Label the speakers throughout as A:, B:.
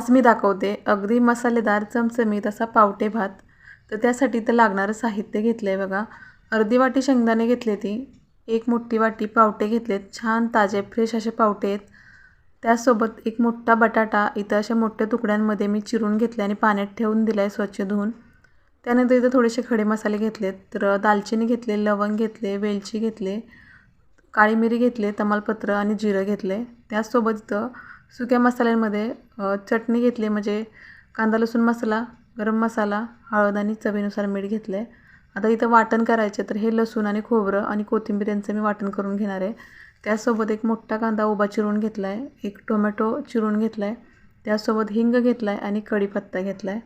A: आज मी दाखवते अगदी मसालेदार चमचमीत असा पावटे भात. तर त्यासाठी तर लागणारं साहित्य घेतलं आहे बघा. अर्धी वाटी शेंगदाणे घेतले ती एक मोठी वाटी पावटे घेतलेत छान ताजे फ्रेश असे पावटे आहेत. त्यासोबत एक मोठा बटाटा इथं अशा मोठ्या तुकड्यांमध्ये मी चिरून घेतले आणि पाण्यात ठेवून दिला आहे स्वच्छ धुवून. त्यानंतर इथं थोडेसे खडे मसाले घेतलेत तर दालचिनी घेतले लवंग घेतले वेलची घेतले काळी मिरी घेतले तमालपत्र आणि जिरं घेतले. त्याचसोबत इथं सुक्या मसाल्यांमध्ये चटणी घेतली म्हणजे कांदा लसूण मसाला गरम मसाला हळद आणि चवीनुसार मीठ घेतलं आहे आता इथं वाटण करायचे तर हे लसूण आणि खोबरं आणि कोथिंबीर यांचं मी वाटण करून घेणार आहे. त्यासोबत एक मोठा कांदा उभा चिरून घेतला आहे एक टोमॅटो चिरून घेतला आहे त्यासोबत हिंग घेतला आहे आणि कढीपत्ता घेतला आहे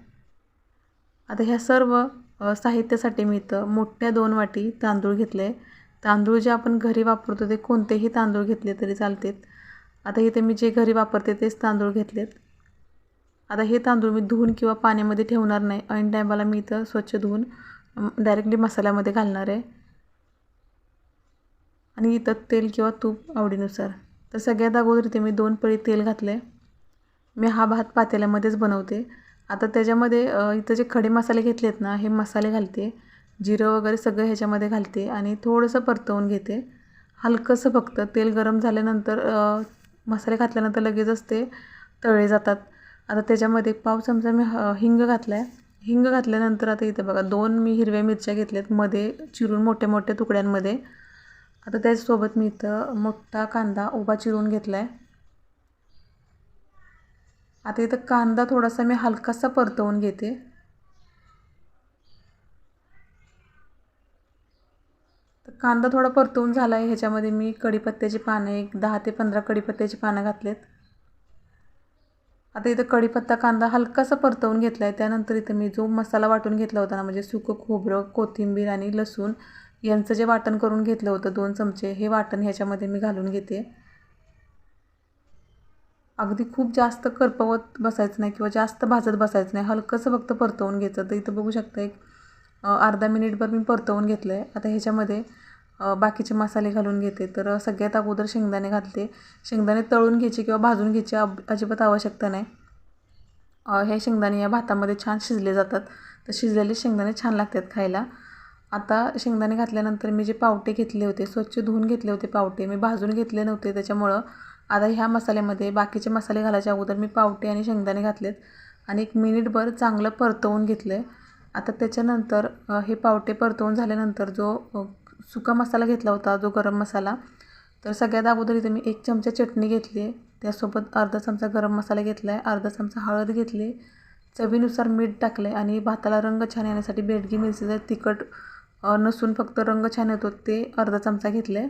A: आता ह्या सर्व साहित्यासाठी मी इथं मोठ्या दोन वाटी तांदूळ घेतले तांदूळ जे आपण घरी वापरतो ते कोणतेही तांदूळ घेतले तरी चालतात. आता इथे मी जे घरी वापरते तेच तांदूळ घेतलेत. आता हे तांदूळ मी धुवून किंवा पाण्यामध्ये ठेवणार नाही. ऐन टायमाला मी इथं स्वच्छ धुवून डायरेक्टली मसाल्यामध्ये घालणार आहे. आणि इथं तेल किंवा तूप आवडीनुसार. तर सगळ्यात अगोदर इथे मी दोन पळी तेल घातले मी हा भात पातेल्यामध्येच बनवते. आता त्याच्यामध्ये इथं जे खडे मसाले घेतलेत ना हे मसाले घालते. जिरं वगैरे सगळं ह्याच्यामध्ये घालते आणि थोडंसं परतवून घेते. हलकंसं फक्त तेल गरम झाल्यानंतर मसाले घातल्यानंतर लगेचच ते तळले जातात. आता त्याच्यामध्ये एक पाव चमचा मी ह हिंग घातला आहे हिंग घातल्यानंतर आता इथे बघा दोन मी हिरव्या मिरच्या घेतल्यात मध्ये चिरून मोठ्या मोठ्या तुकड्यांमध्ये. आता त्याचसोबत मी इथं मोठा कांदा उभा चिरून घेतला आहे आता इथं कांदा थोडासा मी हलकासा परतवून घेते. कांदा थोडा परतवून झाला आहे ह्याच्यामध्ये मी कढीपत्त्याची पानं एक दहा ते पंधरा कढीपत्त्याची पानं घातलेत. आता इथं कढीपत्ता कांदा हलकासा परतवून घेतला आहे त्यानंतर इथं मी जो मसाला वाटून घेतला होता ना म्हणजे सुकं खोबरं कोथिंबीर आणि लसूण यांचं जे वाटण करून घेतलं होतं दोन चमचे हे वाटण ह्याच्यामध्ये मी घालून घेते. अगदी खूप जास्त करपवत बसायचं नाही किंवा जास्त भाजत बसायचं नाही हलकंसं फक्त परतवून घ्यायचं. तर इथं बघू शकता एक अर्धा मिनिटभर मी परतवून घेतलं आहे आता ह्याच्यामध्ये बाकीचे मसाले घालून घेते. तर सगळ्यात अगोदर शेंगदाणे घालते. शेंगदाणे तळून घ्यायचे किंवा भाजून घ्यायची अब अजिबात आवश्यकता नाही. हे शेंगदाणे या भातामध्ये छान शिजले जातात. तर शिजलेले शेंगदाणे छान लागतात खायला. आता शेंगदाणे घातल्यानंतर मी जे पावटे घेतले होते स्वच्छ धुवून घेतले होते पावटे मी भाजून घेतले नव्हते. त्याच्यामुळं आता ह्या मसाल्यामध्ये बाकीचे मसाले घालायच्या अगोदर मी पावटे आणि शेंगदाणे घातलेत आणि एक मिनिटभर चांगलं परतवून घेतलं आहे आता त्याच्यानंतर हे पावटे परतवून झाल्यानंतर जो सुका मसाला घेतला होता जो गरम मसाला. तर सगळ्यात अगोदर इथे मी एक चमचा चटणी घेतली आहे. त्यासोबत अर्धा चमचा गरम मसाला घेतला आहे. अर्धा चमचा हळद घेतली चवीनुसार मीठ टाकलं आहे आणि भाताला रंग छान येण्यासाठी बेडगी मिरचीचं तिखट नसून फक्त रंग छान येतो ते अर्धा चमचा घेतला आहे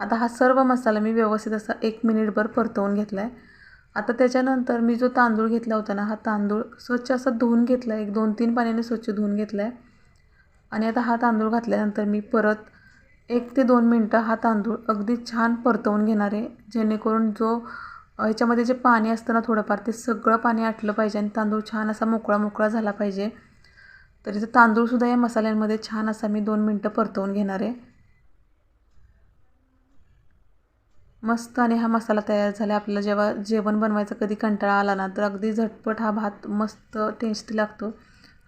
A: आता हा सर्व मसाला मी व्यवस्थित असा एक मिनिटभर परतवून घेतला आहे आता त्याच्यानंतर मी जो तांदूळ घेतला होता ना हा तांदूळ स्वच्छ असा धुवून घेतला आहे एक दोन तीन पाण्याने स्वच्छ धुवून घेतला आहे आणि आता हा तांदूळ घातल्यानंतर मी परत एक ते दोन मिनटं हा तांदूळ अगदी छान परतवून घेणार आहे जेणेकरून जो ह्याच्यामध्ये जे पाणी असतं ना थोडंफार ते सगळं पाणी आटलं पाहिजे आणि तांदूळ छान असा मोकळा मोकळा झाला पाहिजे. तर इथं तांदूळसुद्धा या मसाल्यांमध्ये छान असा मी दोन मिनटं परतवून घेणार. आहे मस्त आणि हा मसाला तयार झाला. आपल्याला जेव्हा जेवण बनवायचा कधी कंटाळा आला ना तर अगदी झटपट हा भात मस्त टेस्टी लागतो.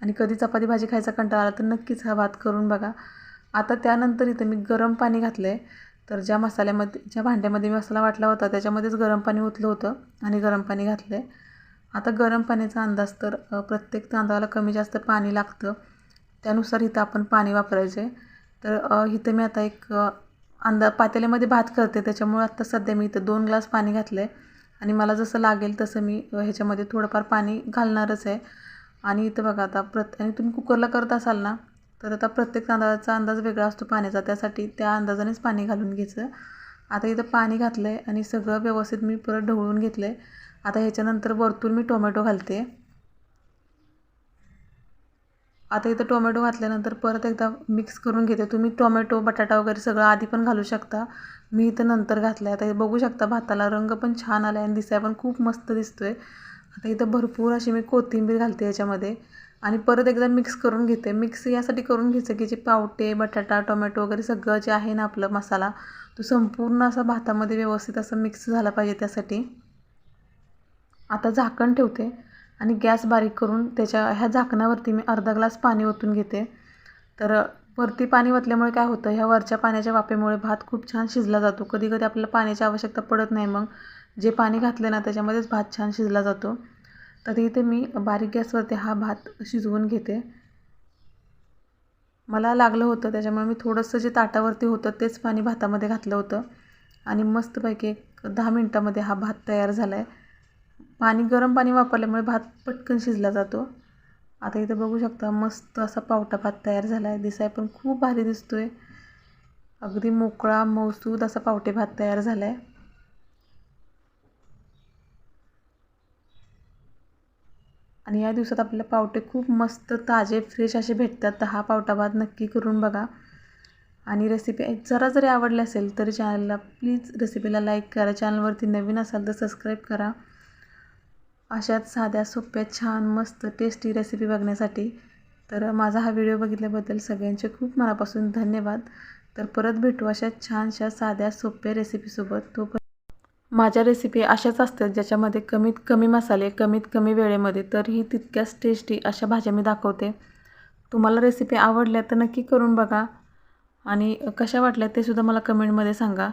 A: आणि कधी चपाती भाजी खायचा कंटाळा आला तर नक्कीच हा भात करून बघा. आता त्यानंतर इथं मी गरम पाणी घातलं आहे तर ज्या मसाल्यामध्ये ज्या भांड्यामध्ये मी मसाला वाटला होता त्याच्यामध्येच गरम पाणी ओतलं होतं आणि गरम पाणी घातलं आहे आता गरम पाण्याचा अंदाज तर प्रत्येक तांदळाला कमी जास्त पाणी लागतं. त्यानुसार इथं आपण पाणी वापरायचे तर इथं मी आता एक अंदा पातेल्यामध्ये भात करते. त्याच्यामुळे आत्ता सध्या मी इथं दोन ग्लास पाणी घातलं आहे आणि मला जसं लागेल तसं मी ह्याच्यामध्ये थोडंफार पाणी घालणारच आहे. आणि इथं बघा आता प्रत आणि तुम्ही कुकरला करत असाल ना तर आता प्रत्येक तांदळाचा अंदाज वेगळा असतो पाण्याचा त्यासाठी त्या अंदाजानेच पाणी घालून घ्यायचं. आता इथं पाणी घातलं आहे आणि सगळं व्यवस्थित मी परत ढवळून घेतलं आहे आता ह्याच्यानंतर वरतून मी टोमॅटो घालते. आता इथं टोमॅटो घातल्यानंतर परत एकदा मिक्स करून घेते. तुम्ही टोमॅटो बटाटा वगैरे सगळं आधी पण घालू शकता. मी इथं नंतर घातलं आहे आता हे बघू शकता भाताला रंग पण छान आला आहे आणि दिसाय पण खूप मस्त दिसतो आहे आता इथं भरपूर अशी मी कोथिंबीर घालते याच्यामध्ये आणि परत एकदा मिक्स करून घेते. मिक्स यासाठी करून घ्यायचं की जे पावटे बटाटा टोमॅटो वगैरे सगळं जे आहे ना आपलं मसाला तो संपूर्ण असा भातामध्ये व्यवस्थित असं मिक्स झाला पाहिजे त्यासाठी. आता झाकण ठेवते आणि गॅस बारीक करून त्याच्या ह्या झाकणावरती मी अर्धा ग्लास पाणी ओतून घेते. तर वरती पाणी ओतल्यामुळे काय होतं ह्या वरच्या पाण्याच्या वापेमुळे भात खूप छान शिजला जातो. कधी कधी आपल्याला पाण्याची आवश्यकता पडत नाही मग. जे पाणी घातलं ना त्याच्यामध्येच भात छान शिजला जातो. तर इथे मी बारीक गॅसवरती हा भात शिजवून घेते. मला लागलं होतं त्याच्यामुळे मी थोडंसं जे ताटावरती होतं तेच पाणी भातामध्ये घातलं होतं. आणि मस्तपैकी एक दहा मिनटामध्ये हा भात तयार झाला आहे पाणी गरम पाणी वापरल्यामुळे भात पटकन शिजला जातो. आता इथं बघू शकता मस्त असा पावटा भात तयार झाला आहे दिसाय पण खूप भारी दिसतो आहे अगदी मोकळा मौसूद असा पावटे भात तयार झाला आहे आणि या दिवसात आपल्याला पावटे खूप मस्त ताजे फ्रेश असे भेटतात. तर हा पावटा भात नक्की करून बघा. आणि रेसिपी जरा जरी आवडली असेल तरी चॅनलला प्लीज रेसिपीला लाईक करा. चॅनलवरती नवीन असाल तर सबस्क्राईब करा. अशाच साध्या सोप्या छान मस्त टेस्टी रेसिपी बघण्यासाठी. तर माझा हा व्हिडिओ बघितल्याबद्दल सगळ्यांचे खूप मनापासून धन्यवाद. तर परत भेटू अशा छानशा साध्या सोप्या रेसिपीसोबत तो माझ्या रेसिपी अशाच असतात ज्याच्यामध्ये कमीत कमी मसाले कमीत कमी वेळेमध्ये तरीही तितक्याच टेस्टी अशा भाज्या मी दाखवते. तुम्हाला रेसिपी आवडल्या तर नक्की करून बघा आणि कशा वाटल्या ते सुद्धा मला कमेंटमध्ये सांगा.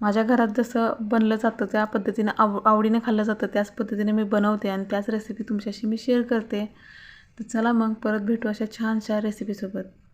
A: माझ्या घरात जसं बनलं जातं त्या पद्धतीनं आव आवडीने खाल्लं जातं त्याच पद्धतीने मी बनवते आणि त्याच रेसिपी तुमच्याशी मी शेअर करते. तर चला मग परत भेटू अशा छानशा रेसिपीसोबत